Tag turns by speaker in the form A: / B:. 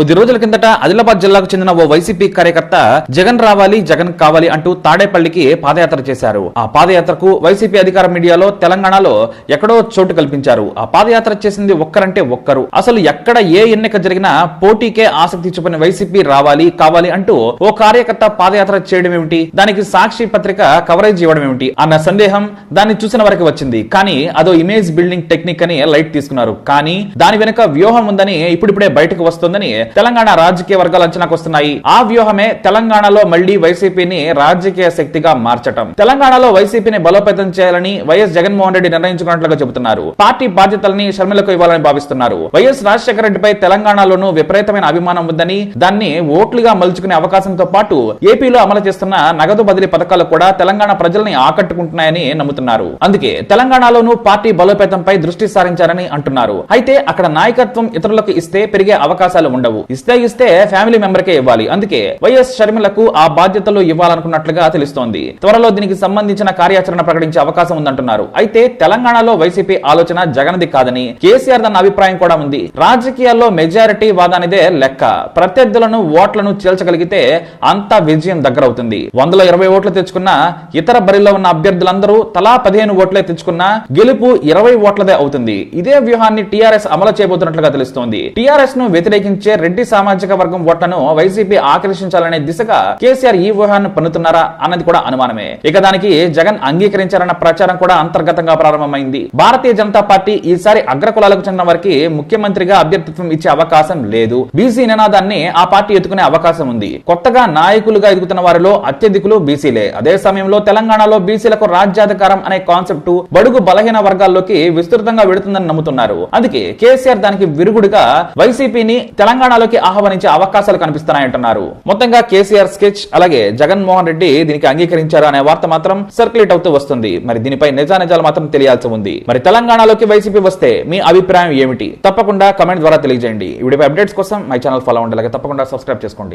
A: కొద్ది రోజుల కిందట ఆదిలాబాద్ జిల్లాకు చెందిన ఓ వైసీపీ కార్యకర్త జగన్ రావాలి జగన్ కావాలి అంటూ తాడేపల్లికి పాదయాత్ర చేశారు. ఆ పాదయాత్రకు వైసీపీ అధికార మీడియాలో తెలంగాణలో ఎక్కడో చోటు కల్పించారు. ఆ పాదయాత్ర చేసింది ఒక్కరంటే ఒక్కరు. అసలు ఎక్కడ ఏ ఎన్నిక జరిగినా పోటీకే ఆసక్తి చూపని వైసీపీ రావాలి కావాలి అంటూ ఓ కార్యకర్త పాదయాత్ర చేయడం ఏమిటి? దానికి సాక్షి పత్రిక కవరేజ్ ఇవ్వడం ఏమిటి? అన్న సందేహం దాన్ని చూసిన వరకు వచ్చింది. కానీ అదో ఇమేజ్ బిల్డింగ్ టెక్నిక్ అని లైట్ తీసుకున్నారు. కానీ దాని వెనుక వ్యూహం ఉందని ఇప్పుడిప్పుడే బయటకు వస్తుందని తెలంగాణ రాజకీయ వర్గాలు అంచనాకు వస్తున్నాయి. ఆ వ్యూహమే తెలంగాణలో మళ్ళీ వైసీపీని రాజకీయ శక్తిగా మార్చటం. తెలంగాణలో వైసీపీని బలోపేతం చేయాలని వైఎస్ జగన్మోహన్ రెడ్డి నిర్ణయించుకున్నట్లుగా చెబుతున్నారు. పార్టీ బాధ్యతల్ని షర్మిలకు ఇవ్వాలని భావిస్తున్నారు. వైఎస్ రాజశేఖర రెడ్డిపై తెలంగాణలోనూ విపరీతమైన అభిమానం ఉందని దాన్ని ఓట్లుగా మలుచుకునే అవకాశంతో పాటు ఏపీలో అమలు చేస్తున్న నగదు బదిలీ పథకాలు కూడా తెలంగాణ ప్రజల్ని ఆకట్టుకుంటున్నాయని నమ్ముతున్నారు. అందుకే తెలంగాణలోనూ పార్టీ బలోపేతంపై దృష్టి సారించారని అంటున్నారు. అయితే అక్కడ నాయకత్వం ఇతరులకు ఇస్తే పెరిగే అవకాశాలు ఉండవు. ఇస్తే ఇస్తే ఫ్యామిలీ మెంబర్ కే ఇవ్వాలి. అందుకే వైఎస్ షర్మిలకు ఆ బాధ్యతలు ఇవ్వాలనుకున్నట్లుగా తెలుస్తోంది. త్వరలో దీనికి సంబంధించిన కార్యాచరణ ప్రకటించే అవకాశం ఉందంటున్నారు. అయితే తెలంగాణలో వైసీపీ ఆలోచన జగన్ది కాదని కేసీఆర్ దన్న అభిప్రాయం కూడా ఉంది. రాజకీయాల్లో మెజారిటీ వాదానిదే లెక్క. ప్రత్యర్థులను ఓట్లను చేల్చగలిగితే అంత విజయం దగ్గరవుతుంది. వందల ఇరవై ఓట్లు తెచ్చుకున్న ఇతర బరిలో ఉన్న అభ్యర్థులందరూ తలా పదిహేను ఓట్లే తెచ్చుకున్న గెలుపు ఇరవై ఓట్లదే అవుతుంది. ఇదే వ్యూహాన్ని టీఆర్ఎస్ అమలు చేయబోతున్నట్లుగా తెలుస్తోంది. టీఆర్ఎస్ను వ్యతిరేకించే రెడ్డి సామాజిక వర్గం ఓట్లను వైసీపీ ఆకర్షించాలనే దిశగా కేసీఆర్ ఈ వ్యూహాన్ని పన్నుతున్నారా అన్నది కూడా అనుమానమే. ఇక దానికి జగన్ అంగీకరించారన్న ప్రచారం కూడా అంతర్గతంగా ప్రారంభమైంది. భారతీయ జనతా పార్టీ ఈసారి అగ్రకులాలకు చెందిన వారికి ముఖ్యమంత్రిగా అభ్యర్థిత్వం ఇచ్చే అవకాశం లేదు. బీసీ నినాదాన్ని ఆ పార్టీ ఎత్తుకునే అవకాశం ఉంది. కొత్తగా నాయకులుగా ఎదుగుతున్న వారిలో అత్యధికులు బీసీలే. అదే సమయంలో తెలంగాణలో బీసీలకు రాజ్యాధికారం అనే కాన్సెప్ట్ బడుగు బలహీన వర్గాల్లోకి విస్తృతంగా వెడుతుందని నమ్ముతున్నారు. అందుకే కేసీఆర్ దానికి విరుగుడుగా వైసీపీని తెలంగాణలోకి ఆహ్వానించే అవకాశాలు కనిపిస్తున్నాయంటున్నారు మొత్తంగా కేసీఆర్ స్కెచ్ అలాగే జగన్మోహన్ రెడ్డి దీనికి అంగీకరించారు అనే వార్త మాత్రం సర్క్యులేట్ అవుతూ వస్తుంది. మరి దీనిపై నిజానిజాలు మాత్రం తెలియాల్సి ఉంది. మరి తెలంగాణలోకి వైసీపీ వస్తే మీ అభిప్రాయం ఏమిటి? తప్పకుండా కమెంట్ ద్వారా తెలియజేయండి. ఈ అప్డేట్స్ కోసం మై ఛానల్ ఫాలో ఉండాలి తప్పకుండా సబ్స్క్రైబ్ చేసుకోండి.